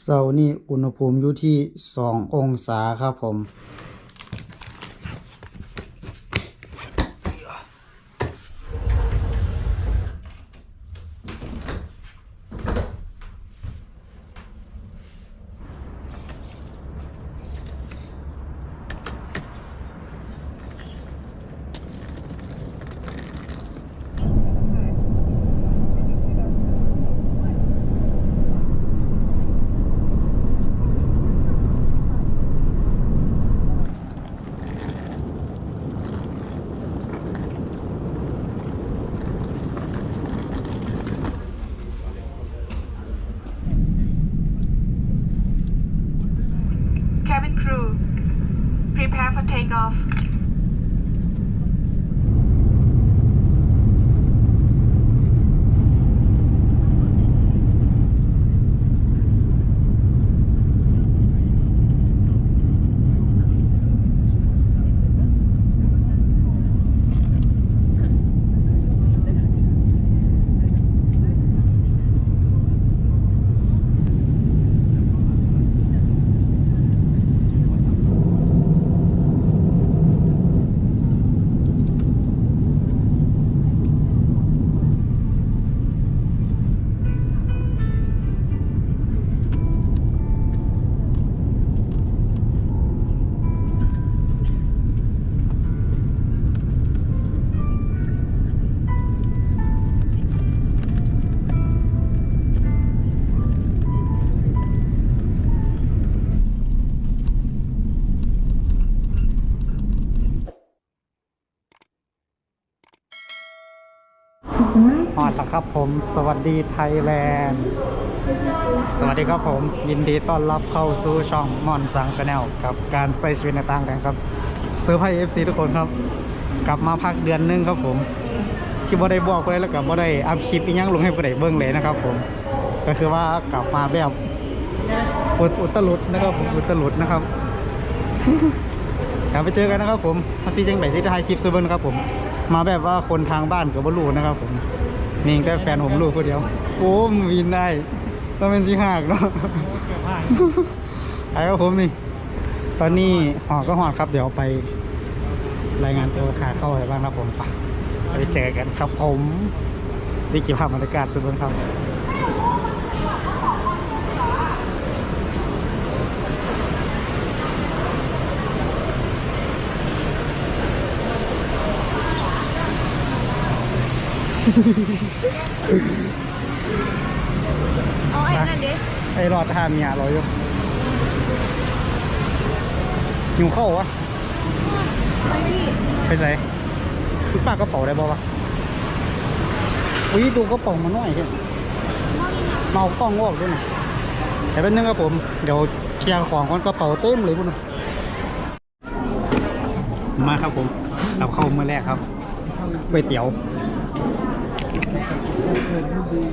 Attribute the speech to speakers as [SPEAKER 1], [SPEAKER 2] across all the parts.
[SPEAKER 1] เสาร์นี้อุณหภูมิอยู่ที่สององศาครับผม
[SPEAKER 2] takeoff.
[SPEAKER 1] ฮอดแล้วครับผม สวัสดีไทยแลนด์ สวัสดีครับผม ยินดีต้อนรับเข้าสู่ช่องมอนสังชาแนลกับการใส่ชีวิตในต่างแดนครับเซอร์ไพรส์เอฟซีทุกคนครับ กลับมาพักเดือนนึงครับผมที่บ่ได้บอกไปแล้วกับบ่ได้อัพคลิปอีกยังลงให้บ่ได้เบิ่งเลยนะครับผม ก็คือว่ากลับมาแบบอุดอุตลุดนะครับผมอุตลุดนะครับเดี๋ยวไปเจอกันนะครับผมมาซีจังไหนที่ถ่ายคลิปซื้อเบิ้ลครับผม มาแบบว่าคนทางบ้านกับบรู้นะครับผมนี่แต่แฟนผมรู้คนเดียวโอ้มวินได้ต้องเป็นสีหักเนาะไอ้ครับผมนี่ ตอนนี้หอก็หอดครับเดี๋ยวไป รายงานตัวขาเข้าไปบ้างครับผมไปเจอกันครับผมนี่กี่ภาพบรรยากาศสุดเบิ้ลครับ
[SPEAKER 3] เอาไอ้นั่นดิ
[SPEAKER 1] ไอ้รอดทาเมียราอยู่หิวเข้าวะ
[SPEAKER 3] ไปพี่
[SPEAKER 1] ไปใส่คุณป้ากระเป๋าได้บ่วะอุ้ยดูกระเป๋ามาหน่อยเถอะเมากล้องออกด้วยนะแต่เป็นนึงครับผม เดี๋ยวเคลียร์ของก่อนกระเป๋าเต็มเลยพุ่นมาครับผมเราเข้าเมื่อแรกครับก๋วยเตี๋ยว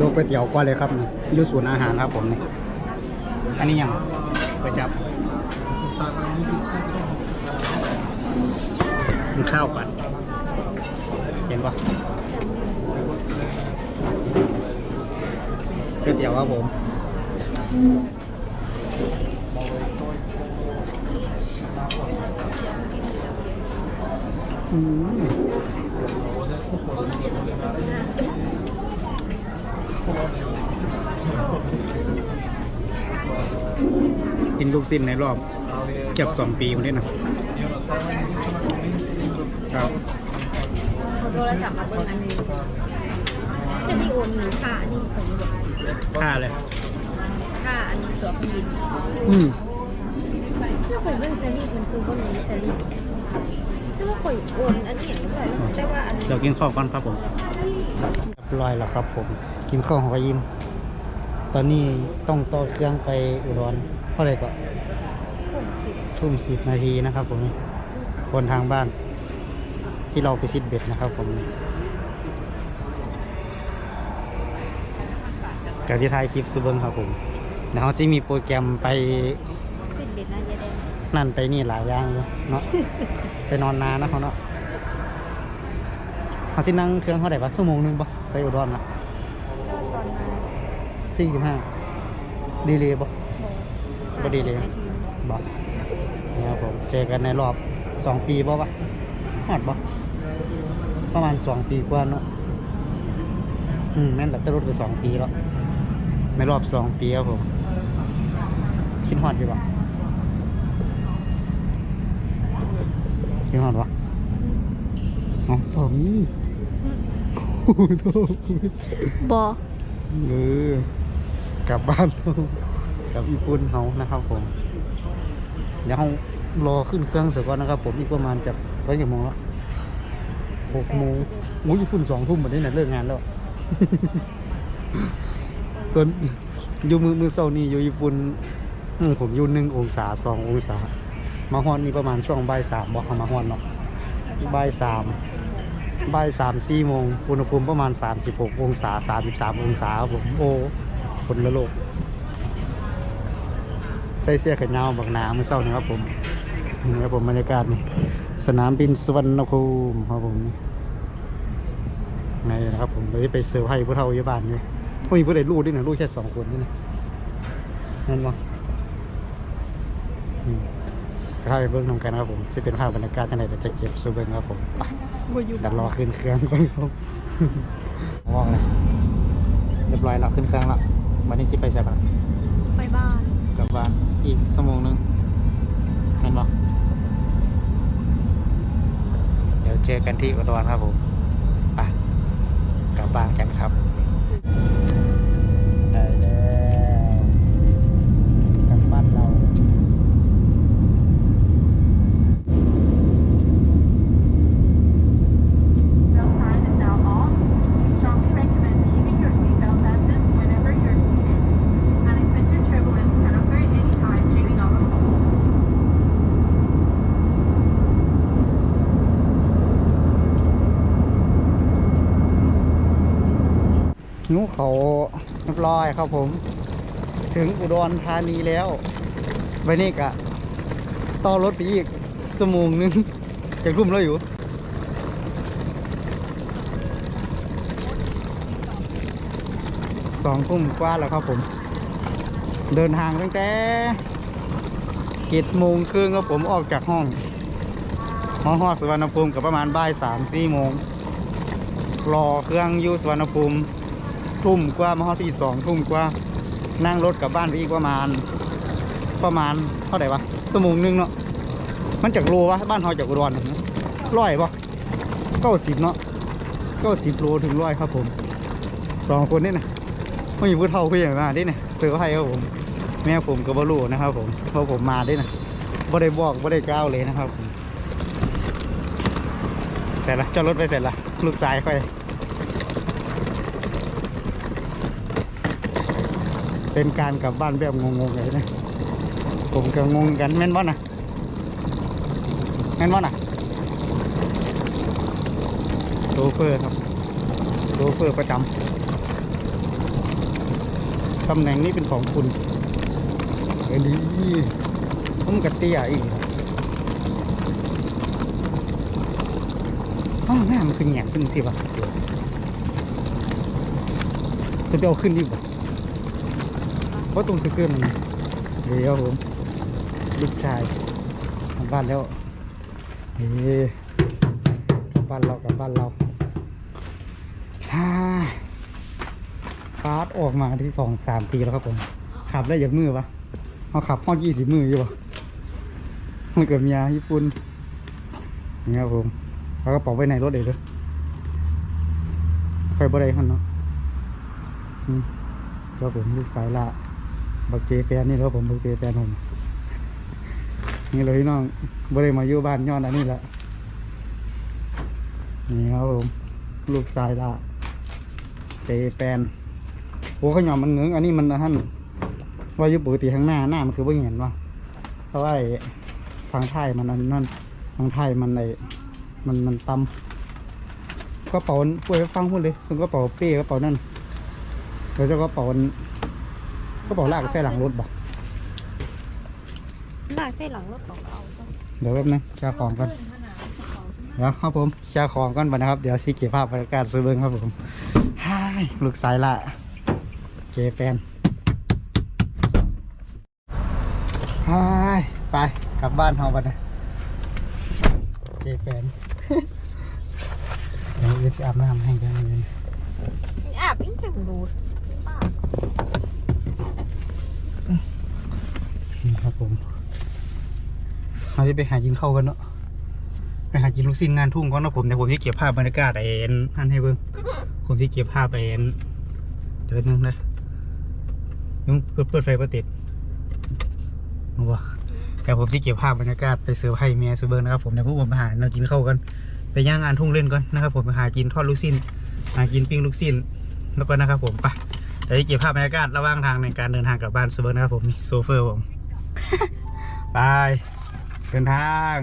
[SPEAKER 1] ดูก๋วยเตี๋ยวก่อนเลยครับนี่อยูศูนย์อาหารครับผมนี่อันนี้ยังก๋วยจับกินข้าวก่อนเห็นปะก๋วยเตี๋ยวครับผมอืม กินลูกสิ้นในรอบเกือบสองปีมาด้วยนะครับ
[SPEAKER 3] เอาโทรศัพท์มาเบิ่งอันนี้จะมีโอนหรือค่าอันนี้ของเด็ก
[SPEAKER 1] ค่าเลย
[SPEAKER 3] ค่าอันนี้ตัวเครื่องบิน
[SPEAKER 1] อืม
[SPEAKER 3] ถ้าคนเรื่องเซรีคุณครูก็มีเซรีถ้าว่าคนโอนอันนี้อย่างไรแล้วแต่ว่าอันนี้
[SPEAKER 1] เดี๋ยวกินข้าวก่อนครับผมเรียบร้อยแล้วครับผม กินข้าวของกยิมตอนนี้ต้องต่อเครื่องไปอุดรเท่าไหร่ก็
[SPEAKER 3] ผมสิ
[SPEAKER 1] ทุ่มสิบนาทีนะครับผมคนทางบ้าน ที่เราไปซิดเบ็ดนะครับผมเดี๋ยวที่ถ่ายคลิปซูเบิงครับผมเดี๋ยวเขาจะมีโปรแกรมไป
[SPEAKER 3] สิบเบ็ดน่าจะได้
[SPEAKER 1] นั่นไปนี่หลายอย่างอยู่เนาะไปนอนนานนะเขาเนาะเขาที่นั่งเครื่องเท่าไหร่ปะชั่วโมงหนึงปะไปอุดรนะ
[SPEAKER 3] ก็ตอนมา
[SPEAKER 1] สี่สิบห้าดีเลยปะ
[SPEAKER 3] บอก
[SPEAKER 1] พอดีเลยบอกนะครับผมเจอกันในรอบสองปีบ่ปะหอดบ่ประมาณสองปีกว่าเนาะอืมแม่นแหละจะรถไปสองปีแล้วในรอบสองปีครับผมคิดฮอดอยู่ปะคิดฮอดปะอ๋อผมนี่โอ้โหโถ่
[SPEAKER 3] บอ
[SPEAKER 1] เออกลับบ้านกับอีปุ่นเขานะครับผม เดี๋ยวเรารอขึ้นเครื่องเสร็จก่อนนะครับ ผมอีกประมาณจะก็ยังโมงละหกโมงโอ้ยญี่ปุ่นสองทุ่มหมดนี่นะเลิกงานแล้วตอนอยู่มือมือเศร้านี่อยู่ญี่ปุ่นผมอยู่หนึ่งองศาสององศา มาฮอนมีประมาณช่วงบ่ายสามบอกเขามาฮอนเนาะบ่ายสาม บ่ายสามสี่โมงอุณหภูมิประมาณสามสิบหกองศาสามสิบสามองศาครับผมโอ้คนละโลก ใส่เสื้อแขนยาวบักหนาเมื่อเช้านี้ครับผมนี่ครับผมบรรยากาศนี่สนามบินสุวรรณภูมิครับผมไงนะครับผมเลยไปเซอร์ไพรส์ผู้เฒ่าอยู่บ้านนี่พวกมีผู้ใดรู้ด้วยนะรู้แค่สองคนนี่นะนั่นวะอืม ถ้าไปเบิ้งทำกันนะครับผมจะเป็นภาพบรรยากาศที่ไหนเดี๋ยวจะเก็บซูเบิ้งครับผมไป
[SPEAKER 3] บ่อยู่
[SPEAKER 1] กันรอขึ้นเครื่องก่อนครับว่างเลยเรียบร้อยแล้วขึ้นเครื่องแล้ววันนี้จิไปใช่ปะ
[SPEAKER 3] ไปบ้าน
[SPEAKER 1] กลับบ้านอีกชั่วโมงหนึงเห็นปะเดี๋ยวเจอกันที่อุดรครับผมไปกลับบ้านกันครับ หิวเขาเรียบร้อยครับผม ถึงอุดรธานีแล้ววันนี้กะต่อรถไปอีกชั่วโมงหนึงจะรุ่มแล้วอยู่สองทุ่มกว่าแล้วครับผม เดินทางตั้งแต่เจ็ดโมงครึ่งครับผมออกจากห้องมาฮอดสุวรรณภูมิกับประมาณบ่ายสามสี่โมงรอเครื่องอยู่สุวรรณภูมิ ทุ่มกว่ามาฮอดที่สองทุ่มกว่านั่งรถกลับบ้านไปอีกประมาณ ประมาณเท่าไหร่วะชั่วโมงหนึงเนาะมันจากโลวะบ้านเฮาจากอุดรร้อยปะเก้าสิบเนาะเก้าสิบโลถึงร้อยครับผมสองคนนี่นะไม่มีผู้เฒ่าผู้ใหญ่มาดิเนี่ยเสือให้ครับผมแม่ผมกับบรูนะครับผมเพราะผมมาดินะบ่ได้บอกบ่ได้ก้าวเลยนะครับผมแต่ละจ้ารถไปเสร็จละลูกสายค่อย เป็นการกลับบ้านแบบงงๆเลยนะผมก็งงกันแม่นบ่นะแม่นบ่นะโซเฟอร์ครับโซเฟอร์ประจำตำแหน่งนี้เป็นของคุณเออดีผมกระเตี้ยอีกห้องน้ามันคือแหงขึ้นสิวะจะไปเอาขึ้นดีกว่ เพราะตรงสเกอร์มันเดี๋ยวผมลูกชายกลับบ้านแล้วเฮ้กลับบ้านเรากลับบ้านเราฮ่าฟาดออกมาที่สองสามปีแล้วครับผม ขับได้อย่างมือปะเอาขับห้อยี่สิบมืออยู่ปะมันเกิดเมียญี่ปุ่นนี่ครับผมเอากระเป๋าไว้ในรถเองเลยใครบ่ได้คนเนาะอืมก็ผมลูกสายละ บักเจแฟนนี่แล้วผมบักเจแฟนผมนี่เลยพี่น้องบ่ได้มาอยู่บ้านย้อนอันนี้แหละนี่ครับผมลูกสายละเจแฟนโอ้ขยอมมันเงื้องอันนี้มันท่านว่าอยู่ปกติข้างหน้าหน้ามันคือบ่เห็นว่าเพราะว่าทางไทยมันอันนั่นทางไทยมันไอมันมันตำกระเป๋าป่วยฟังพูดเลยส่วนกระเป๋าเป้กระเป๋านั่นแล้วเจ้ากระเป๋า กระเป๋าลากใส่หลังรถบ่
[SPEAKER 3] ลากใส่หลังรถของเรา
[SPEAKER 1] เดี๋ยวแป๊บนึงแชร์ของกันเดี๋ยวครับผมแชร์ของกันไปนะครับ เดี๋ยวซีเก็บภาพบรรยากาศซื้อเบิ้งครับผมฮ่ายลูกสายละเจแฟนไปไปกลับบ้านเฮาบัดนะเจแปนเดี๋ยวเดี๋ยวจะอาบน้ำให้กันเลย
[SPEAKER 3] อาบยิ่งจังรูดป้า
[SPEAKER 1] นี่ครับผมเราจะไปหากินข้าวกันเนาะไปหากินลูกชิ้นงานทุ่งก่อนนะผมเดี๋ยวผมจะเก็บภาพบรรยากาศไอ้นั่นให้เบิ่งผมจะเก็บภาพไอ้เดี๋ยวนึงนะยังเปิดเปิดไฟประติดเอาแต่ผมจะเก็บภาพบรรยากาศไปเสิร์ฟให้เมียซูเบิร์นะครับผมเดี๋ยวพวกผมไปหาเรากินข้าวกันไปย่างงานทุ่งเล่นก่อนนะครับผมไปหากินทอดลูกชิ้นหากินปิ้งลูกชิ้นแล้วก็นะครับผมไปเดี๋ยวจะเก็บภาพบรรยากาศระหว่างทางในการเดินทางกลับบ้านซูเบิร์นะครับผมนี่โซเฟอร์ผม ไปเดินทาง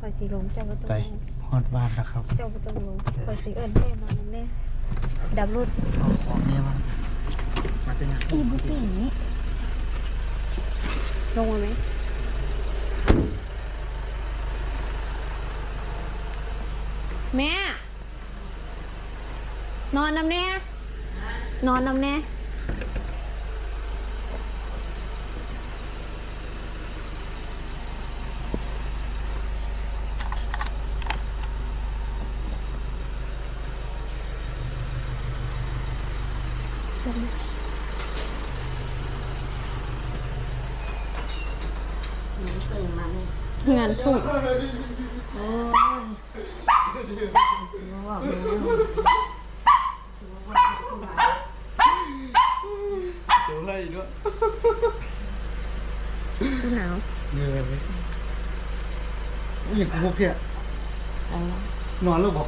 [SPEAKER 3] คอยสีลงเจ้าประตู
[SPEAKER 1] ใจฮอดบ้านนะครับ
[SPEAKER 3] เจ้าประตูลงคอยสีเอิญแน่นอนแน่ดับรูด
[SPEAKER 1] เอาของเนี่ยมามาเป็นยัง
[SPEAKER 3] อีบุกี้ลงมาไหมแม่ นอนน้ำแน่นอนน้ำแน่งานทุ่ง
[SPEAKER 1] เดี๋ยวไล่ด้วย
[SPEAKER 3] ดูหนาว
[SPEAKER 1] เหนื่อยนี่กูพวกเพี้ยนอนแล้วบอก